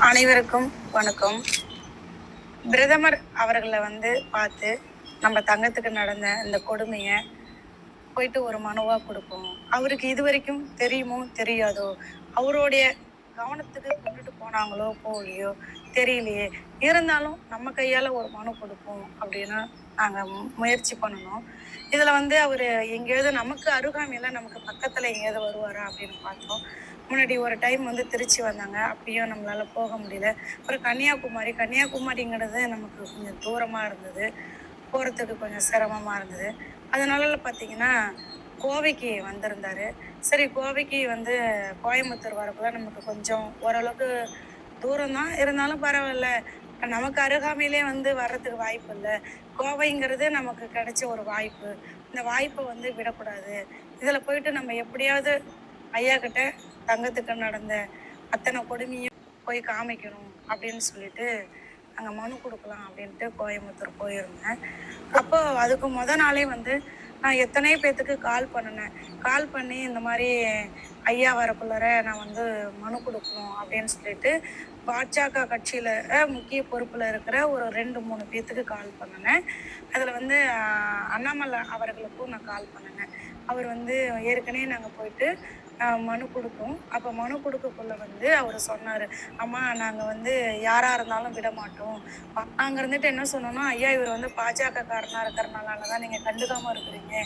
அனைவருக்கும் வணக்கம். பிரதமர் அவர்களை வந்து பார்த்து நம்ம தங்கத்துக்கு நடந்த இந்த கொடுமையை போயிட்டு ஒரு மனுவாக கொடுப்போம். அவருக்கு இது வரைக்கும் தெரியுமோ தெரியாதோ அவருடைய கவனத்துக்கு கொண்டுட்டு போனாங்களோ போகலையோ தெரியலையே. இருந்தாலும் நம்ம கையால் ஒரு மனு கொடுப்போம் அப்படின்னு நாங்கள் முயற்சி பண்ணணும். இதில் வந்து அவர் எங்கேயாவது நமக்கு அருகாமையில் நமக்கு பக்கத்தில் எங்கேயாவது வருவாரா அப்படின்னு பார்த்தோம். முன்னாடி ஒரு டைம் வந்து திருச்சி வந்தாங்க. அப்பயும் நம்மளால போக முடியல. அப்புறம் கன்னியாகுமரி கன்னியாகுமரிங்கிறது நமக்கு கொஞ்சம் தூரமாக இருந்தது. போகிறதுக்கு கொஞ்சம் சிரமமாக இருந்தது. அதனால பார்த்தீங்கன்னா கோவைக்கு வந்திருந்தாரு. சரி கோவைக்கு வந்து கோயம்புத்தூர் வரக்குள்ள நமக்கு கொஞ்சம் ஓரளவுக்கு தூரம் தான் இருந்தாலும் பரவாயில்ல. நமக்கு அருகாமையிலே வந்து வர்றதுக்கு வாய்ப்பு இல்லை. கோவைங்கிறது நமக்கு கிடைச்ச ஒரு வாய்ப்பு. இந்த வாய்ப்பை வந்து விடக்கூடாது. இதில் போயிட்டு நம்ம எப்படியாவது ஐயா கிட்ட தங்கத்துக்கு நடந்த அத்தனை கொடுமையும் போய் காமிக்கணும் அப்படின்னு சொல்லிட்டு அங்கே மனு கொடுக்கலாம் அப்படின்ட்டு கோயம்புத்தூர் போயிருந்தேன். அப்போ அதுக்கு முத நாளே வந்து நான் எத்தனை பேர்த்துக்கு கால் பண்ணினேன். கால் பண்ணி இந்த மாதிரி ஐயா வரக்குள்ளார நான் வந்து மனு கொடுக்கணும் அப்படின்னு சொல்லிட்டு பாஜக கட்சியில் முக்கிய பொறுப்பில் இருக்கிற ஒரு ரெண்டு மூணு பேர்த்துக்கு கால் பண்ணினேன். அதில் வந்து அண்ணாமலை அவர்களுக்கும் நான் கால் பண்ணினேன். அவர் வந்து ஏற்கனவே நாங்கள் போயிட்டு மனு கொடுக்கும். அப்போ மனு கொடுக்கக்குள்ள வந்து அவர் சொன்னார் அம்மா நாங்கள் வந்து யாராக இருந்தாலும் விட மாட்டோம். அங்கே இருந்துட்டு என்ன சொன்னோம்னா ஐயா இவர் வந்து பாஜக காரனாக இருக்கிறனால தான் நீங்கள் கண்டுக்காமல் இருக்கிறீங்க.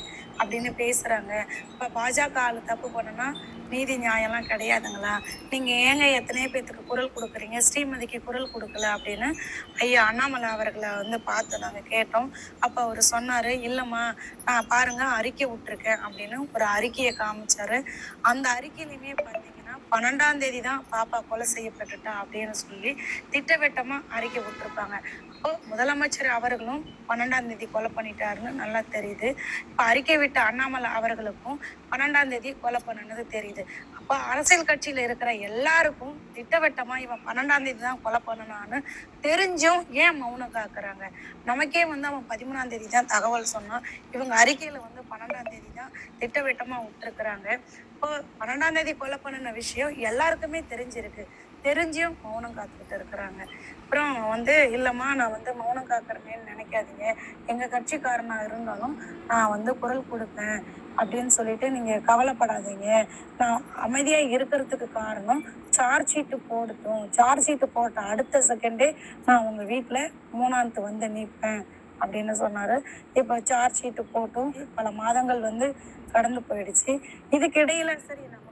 அப்படின்னு பேசுகிறாங்க இப்போ பாஜக ஆள் தப்பு பண்ணுன்னா நீதி நியாயம்லாம் கிடையாதுங்களா? நீங்கள் ஏங்க எத்தனையோ பேர்த்துக்கு குரல் கொடுக்குறீங்க? ஸ்ரீமதிக்கு குரல் கொடுக்கல அப்படின்னு ஐயா அண்ணாமலை அவர்களை வந்து பார்த்து நாங்கள் கேட்டோம். அப்போ அவர் சொன்னார் இல்லைம்மா நான் பாருங்க அறிக்கை விட்டுருக்கேன் அப்படின்னு ஒரு அறிக்கையை காமிச்சாரு. அந்த அறிக்கையிலுமே பார்த்தீங்கன்னா பன்னெண்டாம் தேதி தான் பாப்பா கொலை செய்யப்பட்டுட்டா அப்படின்னு சொல்லி திட்டவட்டமாக அறிக்கை விட்டுருப்பாங்க. முதலமைச்சர் அவர்களும் பன்னெண்டாம் தேதி கொலை பண்ணிட்டாருன்னு நல்லா தெரியுது. இப்போ அறிக்கை விட்ட அண்ணாமலை அவர்களுக்கும் பன்னெண்டாம் தேதி கொலை பண்ணனது தெரியுது. அப்போ அரசியல் கட்சியில இருக்கிற எல்லாருக்கும் திட்டவட்டமா இவன் பன்னெண்டாம் தேதி தான் கொலை பண்ணனான்னு தெரிஞ்சும் ஏன் மௌனம் காக்குறாங்க? நமக்கே வந்து அவன் பதிமூணாம் தேதி தான் தகவல் சொன்னான். இவங்க அறிக்கையில வந்து பன்னெண்டாம் தேதி தான் திட்டவட்டமா விட்டுருக்குறாங்க. இப்போ பன்னெண்டாம் தேதி கொலை பண்ணின விஷயம் எல்லாருக்குமே தெரிஞ்சிருக்கு. தெரிஞ்சும் மௌனம் காத்துக்கிட்டு இருக்கிறாங்க. அப்புறம் வந்து இல்லைம்மா நான் வந்து மௌனம் காக்கிறேன்னு நினைக்காதீங்க. எங்கள் கட்சிக்காரனாக இருந்தாலும் நான் வந்து குரல் கொடுப்பேன் அப்படின்னு சொல்லிட்டு நீங்கள் கவலைப்படாதீங்க. நான் அமைதியாக இருக்கிறதுக்கு காரணம் சார்ஜ் ஷீட்டு போடட்டும். சார்ஜ் ஷீட்டு போட்ட அடுத்த செகண்டே நான் உங்கள் வீட்டில் மூணாந்து வந்து நிற்பேன் அப்படின்னு சொன்னார். இப்போ சார்ஜ் ஷீட்டு போட்டும். பல மாதங்கள் வந்து கடந்து போயிடுச்சு. இதுக்கிடையில் சரி நான்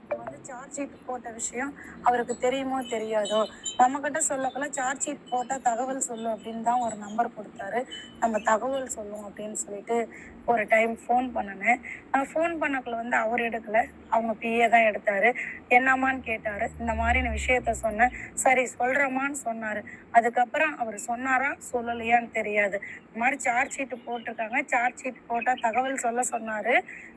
சார்ஜ் ஷீட் போட்ட விஷயம் அவருக்கு தெரியுமோ தெரியாதோ? நம்மக்கிட்ட சொல்லக்குள்ள சார்ஜ் ஷீட் போட்டால் தகவல் சொல்லு அப்படின்னு தான் ஒரு நம்பர் கொடுத்தாரு. நம்ம தகவல் சொல்லும் அப்படின்னு சொல்லிட்டு ஒரு டைம் ஃபோன் பண்ணினேன் நான் ஃபோன் பண்ணக்குள்ள வந்து அவர் எடுக்கல. அவங்க பிஏ தான் எடுத்தாரு. என்னம்மான்னு கேட்டாரு. இந்த மாதிரின விஷயத்த சொன்னேன். சரி சொல்கிறம்மான்னு சொன்னார். அதுக்கப்புறம் அவர் சொன்னாரா சொல்லலையான்னு தெரியாது. இது மாதிரி சார்ஜ் ஷீட்டு போட்டிருக்காங்க. சார்ஜ் ஷீட் போட்டால் தகவல் சொல்ல சொன்னார்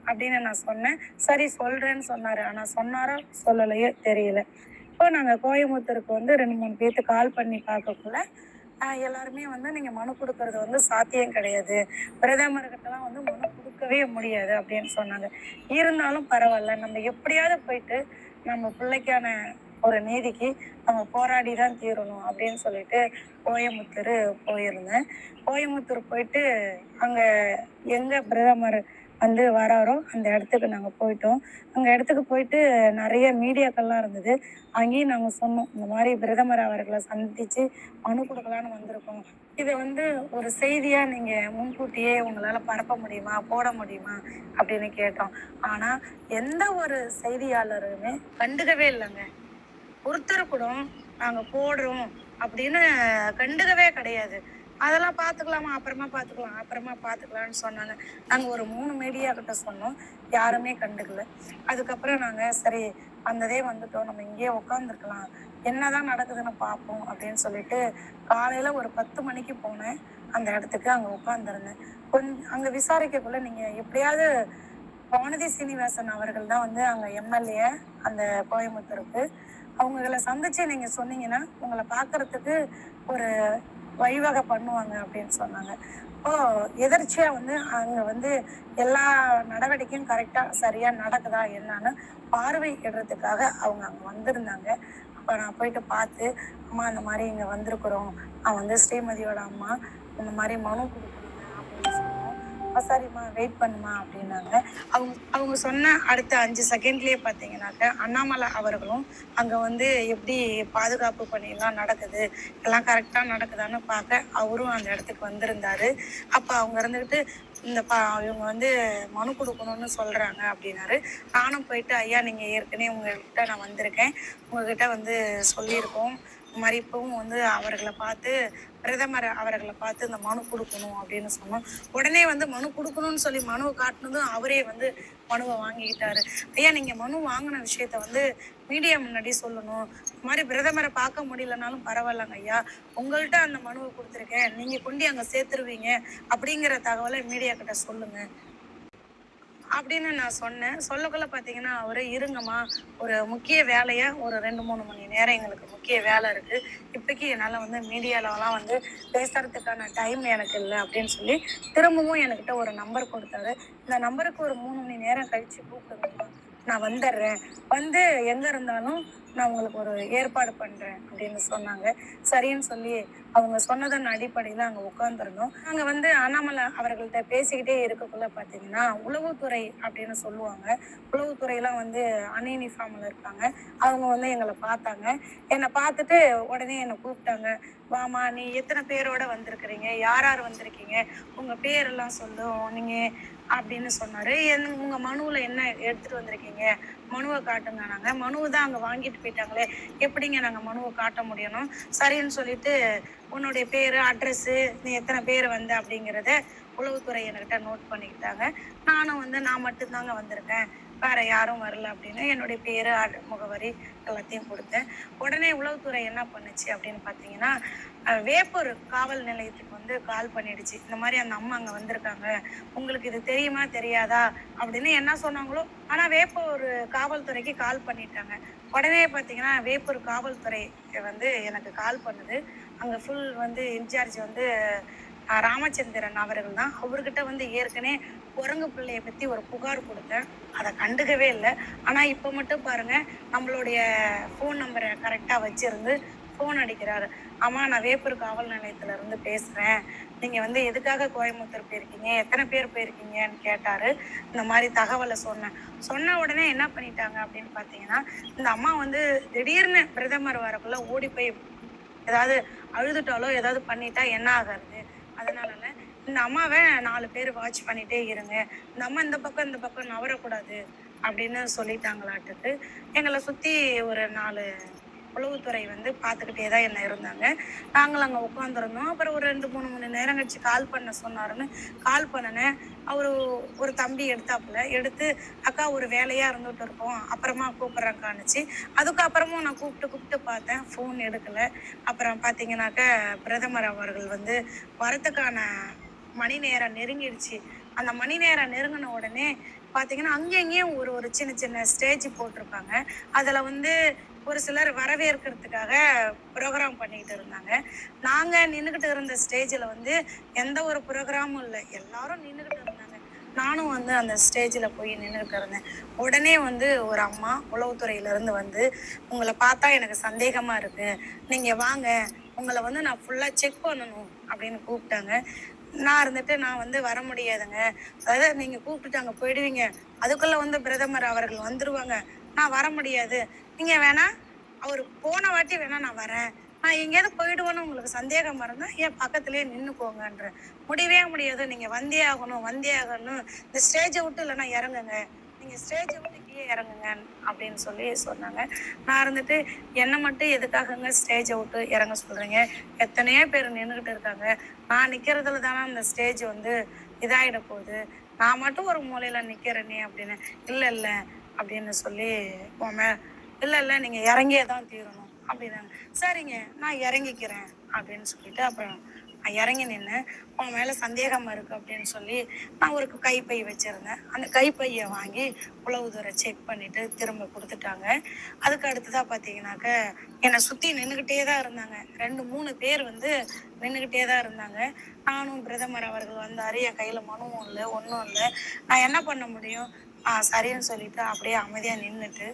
அப்படின்னு நான் சொன்னேன். சரி சொல்கிறேன்னு சொன்னார். ஆனால் சொன்னாரா சொல்லலையோ தெரியல. இப்போ நாங்கள் கோயம்புத்தூருக்கு வந்து ரெண்டு மூணு பேர்த்து கால் பண்ணி பார்க்கக்குள்ள எல்லாருமே வந்து நீங்கள் மனு கொடுக்கறது வந்து சாத்தியம் கிடையாது. பிரதமர்கிட்டலாம் வந்து மனு கொடுக்கவே முடியாது அப்படின்னு சொன்னாங்க. இருந்தாலும் பரவாயில்ல. நம்ம எப்படியாவது போயிட்டு நம்ம பிள்ளைக்கான ஒரு நீதிக்கு நம்ம போராடி தான் தீரணும் அப்படின்னு சொல்லிட்டு கோயம்புத்தூர் போயிருந்தேன். கோயம்புத்தூர் போயிட்டு அங்கே எங்கே பிரதமர் வந்து வராரோ அந்த இடத்துக்கு நாங்கள் போயிட்டோம். அங்கே இடத்துக்கு போயிட்டு நிறைய மீடியாக்கள்லாம் இருந்தது. அங்கேயும் நாங்கள் சொன்னோம் இந்த மாதிரி பிரதமர் அவர்களை சந்தித்து மனு கொடுக்கலான்னு வந்திருக்கோம். இதை வந்து ஒரு செய்தியாக நீங்கள் முன்கூட்டியே உங்களால் பரப்ப முடியுமா போட முடியுமா அப்படின்னு கேட்டோம். ஆனால் எந்த ஒரு செய்தியாளருமே கண்டுக்கவே இல்லைங்க. ஒருத்தர் கூட நாங்கள் போடுறோம் அப்படின்னு கண்டுக்கவே கிடையாது. அதெல்லாம் பார்த்துக்கலாமா அப்புறமா பார்த்துக்கலாம் அப்புறமா பார்த்துக்கலாம்னு சொன்னாங்க. நாங்கள் ஒரு மூணு மீடியா கிட்ட சொன்னோம். யாருமே கண்டுக்கல. அதுக்கப்புறம் நாங்கள் சரி அந்ததே வந்துட்டோம். நம்ம இங்கேயே உட்காந்துருக்கலாம் என்னதான் நடக்குதுன்னு பார்ப்போம் அப்படின்னு சொல்லிட்டு காலையில் ஒரு பத்து மணிக்கு போனேன். அந்த இடத்துக்கு அங்கே உட்காந்துருந்தேன் கொஞ்சம் அங்கே விசாரிக்கக்குள்ள நீங்கள் எப்படியாவது வானதி சீனிவாசன் அவர்கள் தான் வந்து அங்கே எம்எல்ஏ அந்த கோயம்புத்தூருக்கு அவங்கள சந்திச்சு நீங்கள் சொன்னீங்கன்னா உங்களை பாக்குறதுக்கு ஒரு வழிவகை பண்ணுவாங்க அப்படின்னு சொன்னாங்க. இப்போ எதிர்ச்சியா வந்து அங்கே வந்து எல்லா நடவடிக்கையும் கரெக்டாக சரியாக நடக்குதா என்னன்னு பார்வையிடுறதுக்காக அவங்க அங்கே வந்திருந்தாங்க. அப்போ நான் போயிட்டு பார்த்து அம்மா இந்த மாதிரி இங்கே வந்திருக்கிறோம். நான் வந்து ஸ்ரீமதியோட அம்மா. இந்த மாதிரி மனு கொடுக்கணுங்க சரிம்மா வெயிட் பண்ணுமா அப்படின்னாங்க. அவங்க அவங்க சொன்ன அடுத்த அஞ்சு செகண்ட்லேயே பார்த்தீங்கன்னாக்க அண்ணாமலை அவர்களும் அங்கே வந்து எப்படி பாதுகாப்பு பணியெல்லாம் நடக்குது எல்லாம் கரெக்டாக நடக்குதான்னு பார்க்க அவரும் அந்த இடத்துக்கு வந்திருந்தாரு. அப்போ அவங்க இருந்துக்கிட்டு இந்த பா இவங்க வந்து மனு கொடுக்கணும்னு சொல்கிறாங்க அப்படின்னாரு. நானும் போயிட்டு ஐயா நீங்கள் ஏற்கனவே உங்கள்கிட்ட நான் வந்திருக்கேன். உங்ககிட்ட வந்து சொல்லியிருக்கோம். இந்த மாதிரி வந்து அவர்களை பார்த்து பிரதமர் அவர்களை பார்த்து இந்த மனு கொடுக்கணும் அப்படின்னு சொன்னோம். உடனே வந்து மனு கொடுக்கணும்னு சொல்லி மனுவை காட்டினதும் அவரே வந்து மனுவை வாங்கிக்கிட்டாரு. ஐயா நீங்கள் மனு வாங்கின விஷயத்த வந்து மீடியா முன்னாடி சொல்லணும். இந்த மாதிரி பிரதமரை பார்க்க முடியலனாலும் பரவாயில்லங்க ஐயா. உங்கள்கிட்ட அந்த மனுவை கொடுத்துருக்கேன். நீங்கள் கொண்டு அங்கே சேர்த்துருவீங்க அப்படிங்கிற தகவலை மீடியா கிட்ட சொல்லுங்க. அப்படின்னு நான் சொன்னேன். சொல்லக்குள்ள பார்த்தீங்கன்னா அவரு இருங்கம்மா. ஒரு முக்கிய வேலையை ஒரு ரெண்டு மூணு மணி நேரம் எங்களுக்கு முக்கிய வேலை இருக்கு. இப்போக்கி என்னால் வந்து மீடியாவிலலாம் வந்து பேசுறதுக்கான டைம் எனக்கு இல்லை அப்படின்னு சொல்லி திரும்பவும் என்கிட்ட ஒரு நம்பர் கொடுத்தாரு. இந்த நம்பருக்கு ஒரு மூணு மணி நேரம் கழிச்சு கூப்பிடுங்கம்மா. நான் வந்துடுறேன். வந்து எங்கே இருந்தாலும் நான் உங்களுக்கு ஒரு ஏற்பாடு பண்ணுறேன் அப்படின்னு சொன்னாங்க. சரின்னு சொல்லி அவங்க சொன்னதன் அடிப்படையில் அங்கே உட்காந்துருந்தோம் அங்கே வந்து அண்ணாமலை அவர்கள்ட்ட பேசிக்கிட்டே இருக்கக்குள்ள பார்த்தீங்கன்னா உளவுத்துறை அப்படின்னு சொல்லுவாங்க. உளவுத்துறையெல்லாம் வந்து அன்யூனிஃபார்மில் இருப்பாங்க அவங்க வந்து எங்களை பார்த்தாங்க. என்னை பார்த்துட்டு உடனே என்னை கூப்பிட்டாங்க. வாமா நீ எத்தனை பேரோட வந்திருக்கிறீங்க? யார் யார் வந்திருக்கீங்க? உங்கள் பேரெல்லாம் சொல்லும் நீங்கள் அப்படின்னு சொன்னார். என் உங்கள் மனுவில் என்ன எடுத்துகிட்டு வந்திருக்கீங்க? மனுவை காட்டுங்க நாங்கள் மனுவை தான் அங்கே வாங்கிட்டு போயிட்டாங்களே. எப்படிங்க நாங்கள் மனுவை காட்ட முடியணும்? சரின்னு சொல்லிட்டு உன்னுடைய பேர் அட்ரஸ்ஸு நீ எத்தனை பேர் வந்த அப்படிங்கிறத உளவுத்துறை என்கிட்ட நோட் பண்ணிக்கிட்டாங்க. நானும் வந்து நான் மட்டும்தாங்க வந்திருக்கேன். வேற யாரும் வரல அப்படின்னு என்னுடைய பேர் முகவரி எல்லாத்தையும் கொடுத்தேன். உடனே உளவுத்துறை என்ன பண்ணுச்சு அப்படின்னு பார்த்தீங்கன்னா வேப்பூர் காவல் நிலையத்துக்கு வந்து கால் பண்ணிடுச்சு. இந்த மாதிரி அந்த அம்மா அங்கே வந்திருக்காங்க. உங்களுக்கு இது தெரியுமா தெரியாதா? அப்படின்னு என்ன சொன்னாங்களோ ஆனால் வேப்பூர் காவல்துறைக்கு கால் பண்ணிட்டாங்க. உடனே பார்த்தீங்கன்னா வேப்பூர் காவல்துறை வந்து எனக்கு கால் பண்ணுது. அங்கே ஃபுல் வந்து இன்சார்ஜ் வந்து ராமச்சந்திரன் அவர்கள் தான் அவர்கிட்ட வந்து ஏற்கனவே குரங்கு பிள்ளையை பற்றி ஒரு புகார் கொடுத்தேன். அதை கண்டுக்கவே இல்லை. ஆனால் இப்போ மட்டும் பாருங்க நம்மளுடைய ஃபோன் நம்பரை கரெக்டாக வச்சிருந்து ஃபோன் அடிக்கிறாரு. ஆமா நான் வேப்பூர் காவல் நிலையத்துல இருந்து பேசுறேன். நீங்க வந்து எதுக்காக கோயம்புத்தூர் போயிருக்கீங்க? எத்தனை பேர் போயிருக்கீங்கன்னு கேட்டாரு. இந்த மாதிரி தகவலை சொன்னேன். சொன்ன உடனே என்ன பண்ணிட்டாங்க அப்படின்னு பார்த்தீங்கன்னா இந்த அம்மா வந்து திடீர்னு பிரதமர் வரக்குள்ள ஓடி போய் ஏதாவது அழுதுட்டாலோ ஏதாவது பண்ணிட்டா என்ன ஆகிறது அதனால இந்த அம்மாவை நாலு பேர் வாட்ச் பண்ணிட்டே இருங்க. இந்த அம்மா இந்த பக்கம் இந்த பக்கம் நவரக்கூடாது அப்படின்னு சொல்லிட்டாங்களாட்டுக்கு. எங்களை சுற்றி ஒரு நாலு உளவுத்துறை வந்து பார்த்துக்கிட்டே தான் என்ன இருந்தாங்க. நாங்கள் அங்கே உட்காந்துருந்தோம் அப்புறம் ஒரு ரெண்டு மூணு மணி நேரம் கழிச்சு கால் பண்ண சொன்னாருன்னு கால் பண்ணினேன். அவர் ஒரு தம்பி எடுத்தாப்புல. எடுத்து அக்கா ஒரு வேலையாக இருந்துகிட்டு இருக்கோம். அப்புறமா கூப்பிட்றேன்க்கானுச்சு அதுக்கப்புறமும் நான் கூப்பிட்டு கூப்பிட்டு பார்த்தேன். ஃபோன் எடுக்கலை. அப்புறம் பார்த்தீங்கன்னாக்க பிரதமர் அவர்கள் வந்து வரத்துக்கான மணி நேரம் நெருங்கிடுச்சு. அந்த மணி நேரம் நெருங்கின உடனே பார்த்தீங்கன்னா அங்கேயும் ஒரு ஒரு சின்ன சின்ன ஸ்டேஜ் போட்டிருப்பாங்க அதில் வந்து ஒரு சிலர் வரவேற்கிறதுக்காக ப்ரோக்ராம் பண்ணிக்கிட்டு இருந்தாங்க. நாங்கள் நின்றுக்கிட்டு இருந்த ஸ்டேஜில் வந்து எந்த ஒரு ப்ரோக்ராமும் இல்லை. எல்லாரும் நின்றுக்கிட்டு இருந்தாங்க. நானும் வந்து அந்த ஸ்டேஜில் போய் நின்றுக்கிட்டு இருந்தேன். உடனே வந்து ஒரு அம்மா உளவுத்துறையிலேருந்து வந்து உங்களை பார்த்தா எனக்கு சந்தேகமாக இருக்குது நீங்கள் வாங்க. உங்களை வந்து நான் ஃபுல்லாக செக் பண்ணணும். அப்படின்னு கூப்பிட்டாங்க. நான் இருந்துட்டு நான் வந்து வர முடியாதுங்க. அதாவது நீங்கள் கூப்பிட்டுட்டு அங்கே போயிடுவீங்க. அதுக்குள்ளே வந்து பிரதமர் அவர்கள் வந்துடுவாங்க நான் வர முடியாது. நீங்கள் வேணா அவர் போன வாட்டி வேணா நான் வரேன். நான் எங்கேயாவது போயிடுவோன்னு உங்களுக்கு சந்தேகம் இருந்தால் என் பக்கத்துலேயே நின்றுக்கோங்கன்ற முடியவே முடியாது. நீங்கள் வந்தே ஆகணும் வந்தே ஆகணும். இந்த ஸ்டேஜை விட்டு இல்லைன்னா இறங்குங்க. நீங்கள் ஸ்டேஜை விட்டு கீழே இறங்குங்க அப்படின்னு சொல்லி சொன்னாங்க. நான் இருந்துட்டு என்னை மட்டும் எதுக்காகங்க ஸ்டேஜை விட்டு இறங்க சொல்கிறீங்க எத்தனையோ பேர் நின்றுக்கிட்டு இருக்காங்க. நான் நிற்கிறதுல தானே அந்த ஸ்டேஜ் வந்து இதாகிட போகுது. நான் மட்டும் ஒரு மூலையில் நிற்கிறேனே அப்படின்னு. இல்லை இல்லை அப்படின்னு சொல்லி போமே இல்லை இல்லை நீங்கள் இறங்கியே தான் தீரணும். அப்படின்னாங்க சரிங்க நான் இறங்கிக்கிறேன் அப்படின்னு சொல்லிட்டு அப்புறம் நான் இறங்கி நின்று உன் மேலே சந்தேகமாக இருக்குது அப்படின்னு சொல்லி நான் ஒரு கைப்பை வச்சுருந்தேன். அந்த கைப்பையை வாங்கி உளவுத்துறை செக் பண்ணிவிட்டு திரும்ப கொடுத்துட்டாங்க. அதுக்கு அடுத்ததாக பார்த்தீங்கன்னாக்க என்னை சுற்றி நின்றுக்கிட்டே தான் இருந்தாங்க. ரெண்டு மூணு பேர் வந்து நின்றுக்கிட்டே தான் இருந்தாங்க. நானும் பிரதமர் அவர்கள் வந்தார். என் கையில் மனுவும் இல்லை ஒன்றும் இல்லை. நான் என்ன பண்ண முடியும்? ஆ சரின்னு சொல்லிட்டு அப்படியே அமைதியாக நின்றுட்டு